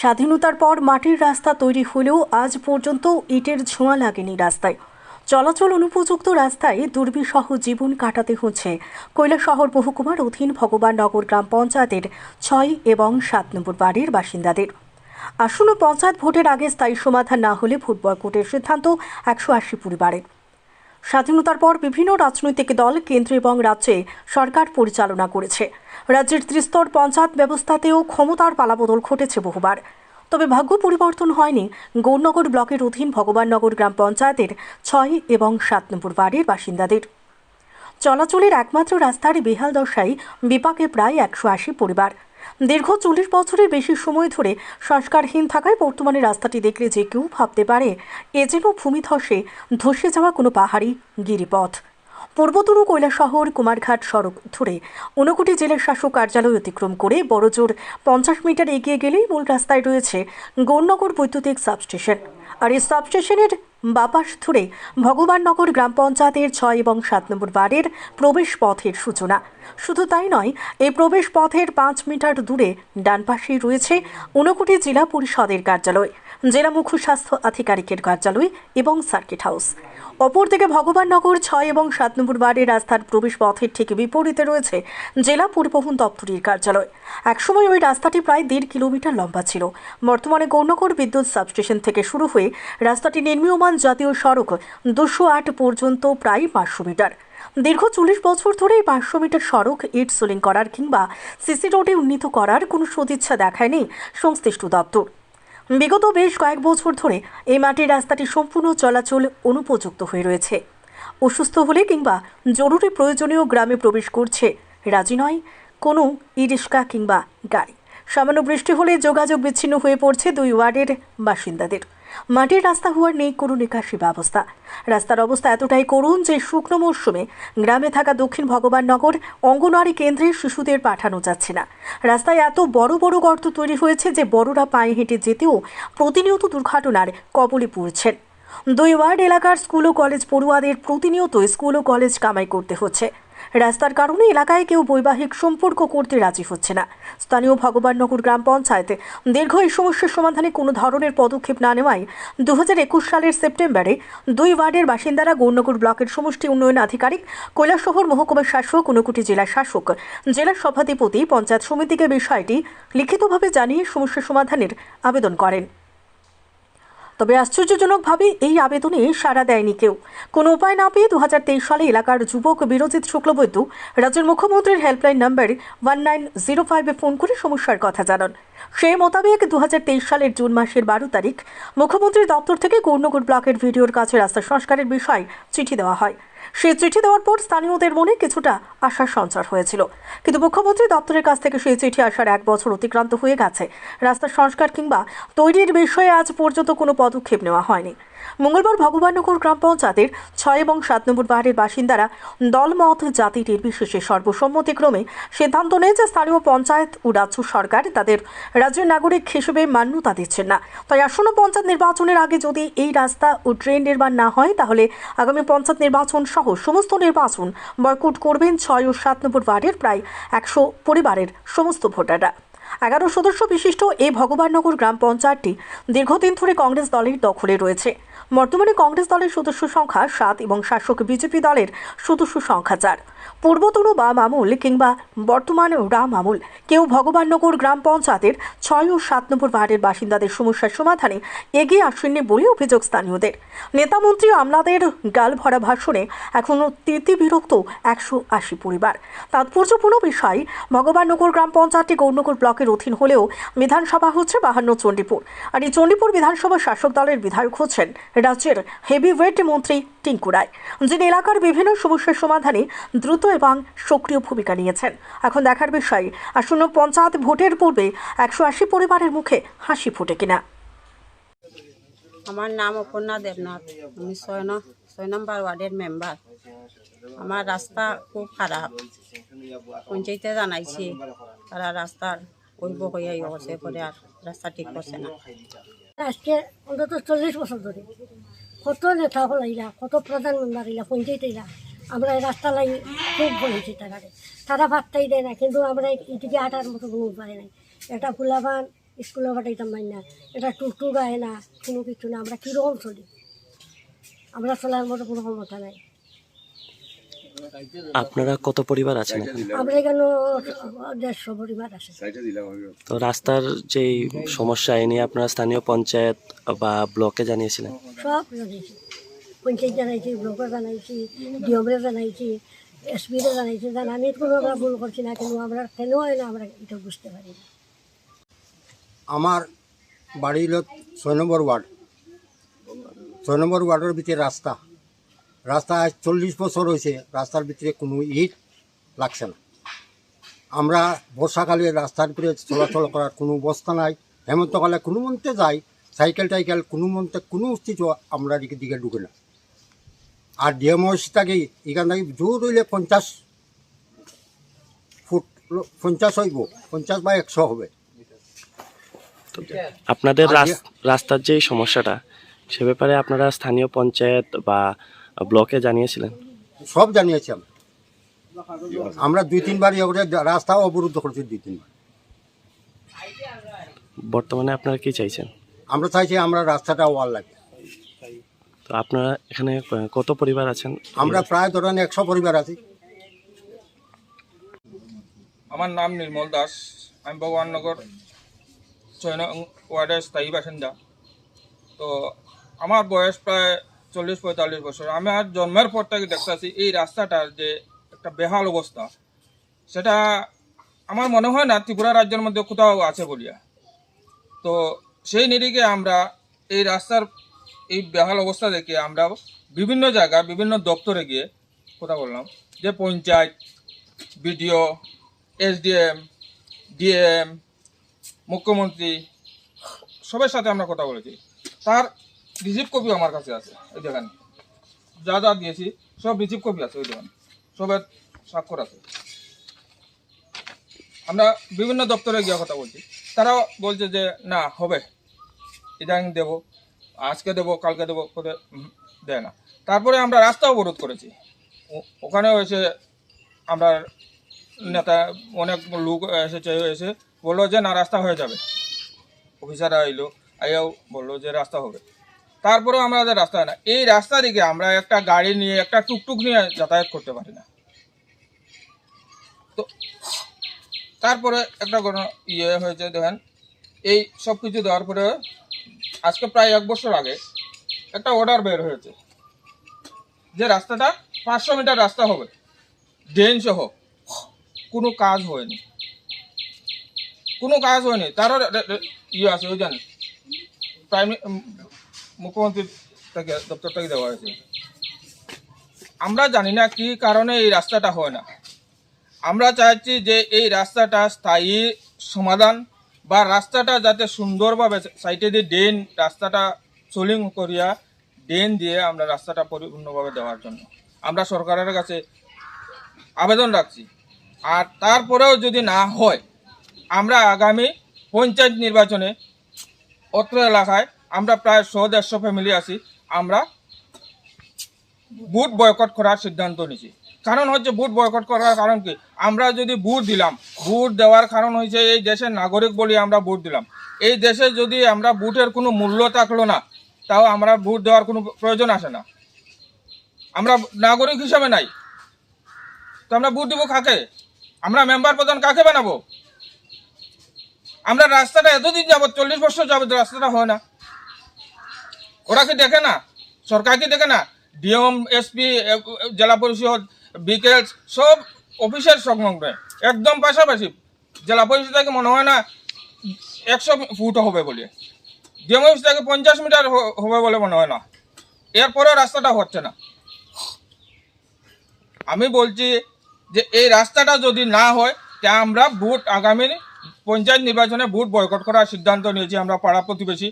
স্বাধীনতার পর মাটির রাস্তা তৈরি হলেও আজ পর্যন্ত ইটের ছোঁয়া লাগেনি রাস্তায়। চলাচল অনুপযুক্ত রাস্তায় দুর্বিসহ জীবন কাটাতে হচ্ছে। কৈলাসহর মহকুমার অধীন ভগবান নগর গ্রাম পঞ্চায়েতের ছয় এবং সাত নম্বর বাড়ির বাসিন্দাদের। আসন্ন পঞ্চায়েত ভোটের আগে স্থায়ী সমাধান না হলে ভোট বয়কটের সিদ্ধান্ত একশো আশি পরিবারের। স্বাধীনতার পর বিভিন্ন রাজনৈতিক দল কেন্দ্র এবং রাজ্যে সরকার পরিচালনা করেছে। রাজ্যের ত্রিস্তর পঞ্চায়েত ব্যবস্থাতেও ক্ষমতার পালাবদল ঘটেছে বহুবার। তবে ভাগ্য পরিবর্তন হয়নি। গৌরনগর ব্লকের অধীন ভগবাননগর গ্রাম পঞ্চায়েতের ছয় এবং সাত নম্বর বাড়ির বাসিন্দাদের। চলাচলের একমাত্র রাস্তার বেহাল দশায় বিপাকে প্রায় একশো আশি পরিবার। দীর্ঘ চল্লিশ বছরের বেশি সময় ধরে সংস্কারহীন থাকায় বর্তমানে রাস্তাটি দেখলে যে কেউ ভাবতে পারে, এ যেন ভূমিধসে ধসে যাওয়া কোনো পাহাড়ি গিরিপথ। পূর্বতরু কৈলাসহর, কুমারঘাট সড়ক ধরে ঊনকোটি জেলার শাসক কার্যালয় অতিক্রম করে বড়জোর পঞ্চাশ মিটার এগিয়ে গেলেই মূল রাস্তায় রয়েছে গৌরনগর বৈদ্যুতিক সাবস্টেশন। আর এই সাবস্টেশনের বাপাস ধরে ভগবাননগর গ্রাম পঞ্চায়েতের ছয় এবং সাত নম্বর ওয়ার্ডের প্রবেশ পথের সূচনা। শুধু তাই নয়, এই প্রবেশ পথের পাঁচ মিটার দূরে ডান পাশেই রয়েছে ঊনকোটি জেলা পরিষদের কার্যালয়। জেলা মুখ্য স্বাস্থ্য আধিকারিকের কার্যালয় এবং সার্কিট হাউস। অপরদিকে ভগবাননগর ছয় এবং সাত নম্বর ওয়ার্ডের রাস্তার প্রবেশ পথের ঠিক বিপরীতে রয়েছে জেলা পরিবহন দপ্তরের কার্যালয়। একসময় ওই রাস্তাটি প্রায় দেড় কিলোমিটার লম্বা ছিল। বর্তমানে গৌরনগর বিদ্যুৎ সাবস্টেশন থেকে শুরু হয়ে রাস্তাটি নির্মীয়মান জাতীয় সড়ক দুশো আট পর্যন্ত প্রায় পাঁচশো মিটার। দীর্ঘ চল্লিশ বছর ধরে পাঁচশো মিটার সড়ক ইট সোলিং করার কিংবা সিসি রোডে উন্নীত করার কোনো সদিচ্ছা দেখায়নি সংশ্লিষ্ট দপ্তর। বিগত বেশ কয়েক বছর ধরে এই মাটির রাস্তাটি সম্পূর্ণ চলাচল অনুপযুক্ত হয়ে রয়েছে। অসুস্থ হলে কিংবা জরুরি প্রয়োজনীয় গ্রামে প্রবেশ করছে, রাজি নয় কোনো ই রিক্সা কিংবা গাড়ি। সামান্য বৃষ্টি হলে যোগাযোগ বিচ্ছিন্ন হয়ে পড়ছে দুই ওয়ার্ডের বাসিন্দাদের। মাটির রাস্তা হওয়ার নেই কোনো নিকাশি ব্যবস্থা। রাস্তার অবস্থা এতটাই করুণ যে শুকনো মরশুমে গ্রামে থাকা দক্ষিণ ভগবাননগর অঙ্গনওয়াড়ি কেন্দ্রে শিশুদের পাঠানো যাচ্ছে না। রাস্তায় এত বড় বড় গর্ত তৈরি হয়েছে যে বড়রা পায়ে হেঁটে যেতেও প্রতিনিয়ত দুর্ঘটনার কবলে পড়ছেন। দুই ওয়ার্ড এলাকার স্কুল ও কলেজ পড়ুয়াদের প্রতিনিয়ত স্কুল ও কলেজ কামাই করতে হচ্ছে। রাস্তার কারণে এলাকায় কেউ বৈবাহিক সম্পর্ক করতে রাজি হচ্ছে না। স্থানীয় ভগবাননগর গ্রাম পঞ্চায়েতে দীর্ঘ এই সমস্যার সমাধানে কোনো ধরনের পদক্ষেপ না নেওয়ায় দু হাজার একুশ সালের সেপ্টেম্বরে দুই ওয়ার্ডের বাসিন্দারা গৌরনগর ব্লকের সমষ্টি উন্নয়ন আধিকারিক, কৈলাসহর মহকুমার শাসক ঊনকোটি জেলা শাসক, জেলা সভাধিপতি, পঞ্চায়েত সমিতিকে বিষয়টি লিখিতভাবে জানিয়ে সমস্যা সমাধানের আবেদন করেন। তবে আশ্চর্যজনকভাবে এই আবেদনে সাড়া দেয়নি কেউ। কোনো উপায় না পেয়ে দুহাজার তেইশ সালে এলাকার যুবক বিরজিৎ শুক্লবৈদ্য রাজ্যের মুখ্যমন্ত্রীর helpline number one nine zero ফাইভে ফোন করে সমস্যার কথা জানান। সেই মোতাবেক দু হাজার তেইশ সালের জুন মাসের বারো তারিখ মুখ্যমন্ত্রীর দপ্তর থেকে গৌরনগর ব্লকের ভিডিওর কাছে রাস্তা সংস্কারের বিষয়ে চিঠি দেওয়া হয়। সেই চিঠি দেওয়ার পর স্থানীয়দের মনে কিছুটা আশার সঞ্চার হয়েছিল। কিন্তু মুখ্যমন্ত্রী দপ্তরের কাছ থেকে সেই চিঠি আসার এক বছর অতিক্রান্ত হয়ে গেছে। রাস্তার সংস্কার কিংবা তৈরির বিষয়ে আজ পর্যন্ত কোনো পদক্ষেপ নেওয়া হয়নি। মঙ্গলবার ভগবাননগর গ্রাম পঞ্চায়েতের ছয় এবং সাত নম্বর বাড়ির বাসিন্দারা দলমত জাতি নির্বিশেষে সর্বসম্মতিক্রমে সিদ্ধান্ত নেয় যে স্থানীয় পঞ্চায়েত ও রাজ্য সরকার তাদের রাজ্যের নাগরিক হিসেবে মান্যতা দিচ্ছেন না। তাই আসন্ন পঞ্চায়েত নির্বাচনের আগে যদি এই রাস্তা ও ট্রেন নির্মাণ না হয়, তাহলে আগামী পঞ্চায়েত নির্বাচন সহ সমস্ত নির্বাচন বয়কট করবেন ছয় ও সাত নম্বর ওয়ার্ডের প্রায় একশো পরিবারের সমস্ত ভোটাররা। এগারো সদস্য বিশিষ্ট এই ভগবাননগর গ্রাম পঞ্চায়েতটি দীর্ঘদিন ধরে কংগ্রেস দলের দখলে রয়েছে। বর্তমানে কংগ্রেস দলের সদস্য সংখ্যা সাত এবং শাসক বিজেপি দলের সদস্য সংখ্যা চার। পূর্বতন বাম আমল কিংবা বর্তমান রাম আমল কেউ ভগবাননগর গ্রাম পঞ্চায়েতের ছয় ও সাত নম্বর ওয়ার্ডের বাসিন্দাদের সমস্যার সমাধানে এগিয়ে আসেননি বলে অভিযোগ স্থানীয়দের। নেতামন্ত্রী আমলাদের গাল ভরা ভাষণে এখনও বিরক্ত একশো আশি পরিবার। তাৎপর্যপূর্ণ বিষয়, ভগবাননগর গ্রাম পঞ্চায়েতটি গৌরনগর ব্লকের অধীন হলেও বিধানসভা হচ্ছে বাহান্ন চণ্ডীপুর। আর এই চণ্ডীপুর বিধানসভা শাসক দলের বিধায়ক হচ্ছেন রাজ্যের হেভিওয়েট মন্ত্রী টিঙ্কু রায়, যিনি এলাকার বিভিন্ন সমস্যার সমাধানে দ্রুত এবং সক্রিয় ভূমিকা নিয়েছেন। এখন দেখার বিষয়, আসন্ন পঞ্চায়েত ভোটের পূর্বে একশো আশি পরিবারের মুখে হাসি ফোটে কিনা? আমার নাম অপর্ণা দেবনাথ, আমি ছয় ছয় নম্বর ওয়ার্ডের মেম্বার আমার রাস্তা খুব খারাপ। পঞ্চায়েতে জানাইছি তারা রাস্তার কইব কইয়া ইয়ে পরে আর রাস্তা ঠিক করছে না। আজকে অন্তত চল্লিশ বছর ধরে কত নেতা হল আইলা কত প্রধান আইলা আমরা রাস্তা লাই খুব বলেছি তারারে তারা ভাবতেই দেয় না, কিন্তু আমরা এদিকে হাঁটার মতো কোনো উপায় নাই। একটা ফুলাবান স্কুলে পাঠাইতাম মাই না এটা টুকটুক আয় না, কোনো কিছু না, আমরা কীরকম চলি? আমরা চলার মতো কোনো ক্ষমতা নাই। আপনারা কত পরিবার আছেন? আমরা এখানে দেড়শো পরিবার আছে। তো রাস্তার যে সমস্যা এ নিয়ে আপনারা স্থানীয় পঞ্চায়েত বা ব্লকে জানিয়েছিলেন? সব পঞ্চায়েত জানাইছি ব্লকে জানাইছি ডিএমরে জানাইছি এসপিরে জানাইছি জানানি কোনো আমরা ভুল করছি না কিন্তু আমরা কেন হয় না আমরা এটা বুঝতে পারি না। আমার বাড়ি হলো ছয় নম্বর ওয়ার্ড। ছয় নম্বর ওয়ার্ডের ভিতরে রাস্তা। রাস্তা আজ চল্লিশ বছর হয়েছে রাস্তার ভিতরে কোনো ইট লাগছে না। আমরা বর্ষাকালে রাস্তার ভিতরে চলাচল করার কোনো অবস্থা নাই। হেমন্তকালে কোনো মন্তে যাই সাইকেল টাইকেল কোনো মন্তে কোনো অস্তিত্ব আমরা দিকে দিকে ঢুকে না। আর ডিএমওস থেকে এখান থেকে জোর হইলে পঞ্চাশ ফুট পঞ্চাশ হইব পঞ্চাশ বা একশো হবে। আপনাদের রাস্তার যে সমস্যাটা সে ব্যাপারে আপনারা স্থানীয় পঞ্চায়েত বা ব্লকে জানিয়েছিলেন? সব জানিয়েছি আমরা। আমরা দুই তিনবার রাস্তাও অবরুদ্ধ করেছি দুই তিনবার। বর্তমানে আপনারা কি চাইছেন? আমরা চাইছি আমরা রাস্তাটা ওয়াল লাগে তো আপনারা এখানে কত পরিবার আছেন? আমরা প্রায় ধরেন একশো পরিবার আছি। আমার নাম নির্মল দাস আমি ভগবাননগর ছয় নং ওয়ার্ডের স্থায়ী বাসিন্দা। তো আমার বয়স প্রায় চল্লিশ পঁয়তাল্লিশ বছর। আমি আর জন্মের পর থেকে দেখতেছি, এই রাস্তাটার যে একটা বেহাল অবস্থা, সেটা আমার মনে হয় না ত্রিপুরা রাজ্যের মধ্যে কোথাও আছে বলিয়া। তো সেই নিরিখে আমরা এই রাস্তার এই বেহাল অবস্থা দেখে আমরা বিভিন্ন জায়গায় বিভিন্ন দপ্তরে গিয়ে কথা বললাম। যে পঞ্চায়েত, বিডিও, এসডিএম, ডিএম, মুখ্যমন্ত্রী, সবার সাথে আমরা কথা বলেছি। তার রিসিভ কপি আমার কাছে আছে ওই দেখেন। যা যা দিয়েছি, সব রিসিভ কপি আছে ওই দেখেন। সবের স্বাক্ষর আছে। আমরা বিভিন্ন দপ্তরে গিয়ে কথা বলছি। তারা বলছে যে, না, হবে। ইদানিং দেব। আজকে দেবো, কালকে দেবো করে দেয় না। তারপরে আমরা রাস্তা অবরোধ করেছি। ও- ওখানেও এসে আমরা নেতা, অনেক লোক এসেছে, এসে বলল যে, না, রাস্তা হয়ে যাবে। অফিসাররা এলো, আইয়াও বলল যে, রাস্তা হবে। তারপরেও আমাদের রাস্তা হয় না। এই রাস্তা দিকে আমরা একটা গাড়ি নিয়ে, একটা টুকটুক নিয়ে যাতায়াত করতে পারি না। তো তারপরে একটা ইয়ে হয়েছে, দেখেন। এই সব কিছু দেওয়ার পরে আজকে প্রায় এক বছর আগে একটা অর্ডার বের হয়েছে। যে রাস্তাটা পাঁচশো মিটার রাস্তা হবে। ড্রেন সহ কোনো কাজ হয়নি। কোনো কাজ হয়নি। তারও ইয়ে আছে, ওই জানেন? প্রাইম মুখ্যমন্ত্রী থেকে দপ্তর থেকে দেওয়া হয়েছে। আমরা জানি না কি কারণে এই রাস্তাটা হয় না। আমরা চাইছি যে এই রাস্তাটা স্থায়ী সমাধান বা রাস্তাটা যাতে সুন্দরভাবে সাইটে দিয়ে ড্রেন, রাস্তাটা সোলিং করিয়া ড্রেন দিয়ে আমরা রাস্তাটা পরিপূর্ণভাবে দেওয়ার জন্য। আমরা সরকারের কাছে আবেদন রাখছি। আর তারপরেও যদি না হয়, আমরা আগামী পঞ্চায়েত নির্বাচনে অত্র এলাকায় আমরা প্রায় শো দেড়শো ফ্যামিলি আছি, আমরা বুট বয়কট করার সিদ্ধান্ত নিয়েছি। কারণ হচ্ছে বুট বয়কট করার কারণ কি? আমরা যদি বুট দিলাম, বুট দেওয়ার কারণ হয়েছে এই দেশের নাগরিক বলি আমরা বুট দিলাম। এই দেশে যদি আমরা বুটের কোনো মূল্য থাকল না, তাও আমরা বুট দেওয়ার কোনো প্রয়োজন আসে না। আমরা নাগরিক হিসাবে নাই। তো আমরা বুট দিব কাকে? আমরা মেম্বার প্রধান কাকে বানাবো? আমরা রাস্তাটা এতদিন যাবত চল্লিশ বছর যাবত রাস্তাটা হয় না। ওরা কি দেখে না সরকার কি দেখে না, ডিএম, এসপি, জেলা পরিষদ, বিকেল, সব অফিসের সংলগ্নে, একদম পাশাপাশি। জেলা পরিষদ থেকে মনে হয় না একশো ফুট হবে বলে। ডিএম অফিস থেকে পঞ্চাশ মিটার হবে বলে মনে হয় না। এরপরেও রাস্তাটা হচ্ছে না। আমি বলছি যে এই রাস্তাটা যদি না হয়, তা আমরা ভোট আগামী পঞ্চায়েত নির্বাচনে ভোট বয়কট করার সিদ্ধান্ত নিয়েছি, আমরা পাড়া প্রতিবেশী।